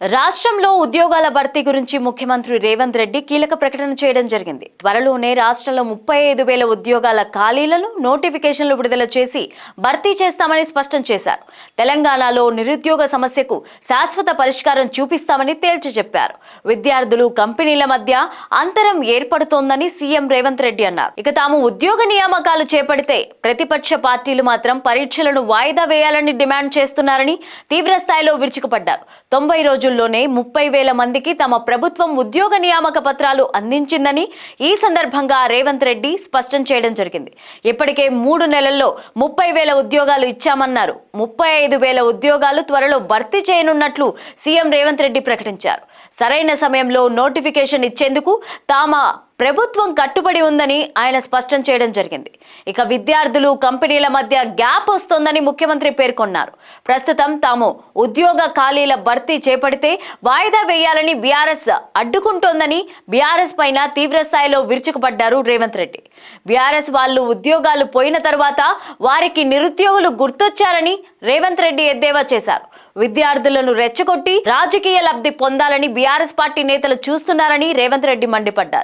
రాష్ట్రంలో ఉద్యోగాల భర్తీ గురించి ముఖ్యమంత్రి రేవంత్ రెడ్డి కీలక ప్రకటన చేయడం జరిగింది. త్వరలోనే రాష్ట్రంలో ముప్పై ఐదు వేల ఉద్యోగాల ఖాళీలను నోటిఫికేషన్లు విడుదల చేసి భర్తీ చేస్తామని స్పష్టం చేశారు. తెలంగాణలో నిరుద్యోగ సమస్యకు శాశ్వత పరిష్కారం చూపిస్తామని తేల్చి చెప్పారు. విద్యార్థులు కంపెనీల మధ్య అంతరం ఏర్పడుతోందని సీఎం రేవంత్ రెడ్డి అన్నారు. ఇక తాము ఉద్యోగ నియామకాలు చేపడితే ప్రతిపక్ష పార్టీలు మాత్రం పరీక్షలను వాయిదా వేయాలని డిమాండ్ చేస్తున్నారని తీవ్రస్థాయిలో విరుచుకుపడ్డారు. తొంభై రోజులు రోజుల్లోనే ముప్పై వేల మందికి తమ ప్రభుత్వం ఉద్యోగ నియామక పత్రాలు అందించిందని ఈ సందర్భంగా రేవంత్ రెడ్డి స్పష్టం చేయడం జరిగింది. ఇప్పటికే మూడు నెలల్లో ముప్పై వేల ఉద్యోగాలు ఇచ్చామన్నారు. ముప్పై ఐదు వేల ఉద్యోగాలు త్వరలో భర్తీ చేయనున్నట్లు సీఎం రేవంత్ రెడ్డి ప్రకటించారు. సరైన సమయంలో నోటిఫికేషన్ ఇచ్చేందుకు తామ ప్రభుత్వం కట్టుబడి ఉందని ఆయన స్పష్టం చేయడం జరిగింది. ఇక విద్యార్థులు కంపెనీల మధ్య గ్యాప్ వస్తోందని ముఖ్యమంత్రి పేర్కొన్నారు. ప్రస్తుతం తాము ఉద్యోగ ఖాళీల భర్తీ చేపడితే వాయిదా వేయాలని బీఆర్ఎస్ అడ్డుకుంటోందని బీఆర్ఎస్ పైన తీవ్రస్థాయిలో విరుచుకుపడ్డారు రేవంత్ రెడ్డి. బీఆర్ఎస్ వాళ్ళు ఉద్యోగాలు పోయిన తర్వాత వారికి నిరుద్యోగులు గుర్తొచ్చారని రేవంత్ రెడ్డి ఎద్దేవా చేశారు. విద్యార్థులను రెచ్చగొట్టి రాజకీయ లబ్ధి పొందాలని బీఆర్ఎస్ పార్టీ నేతలు చూస్తున్నారని రేవంత్ రెడ్డి మండిపడ్డారు.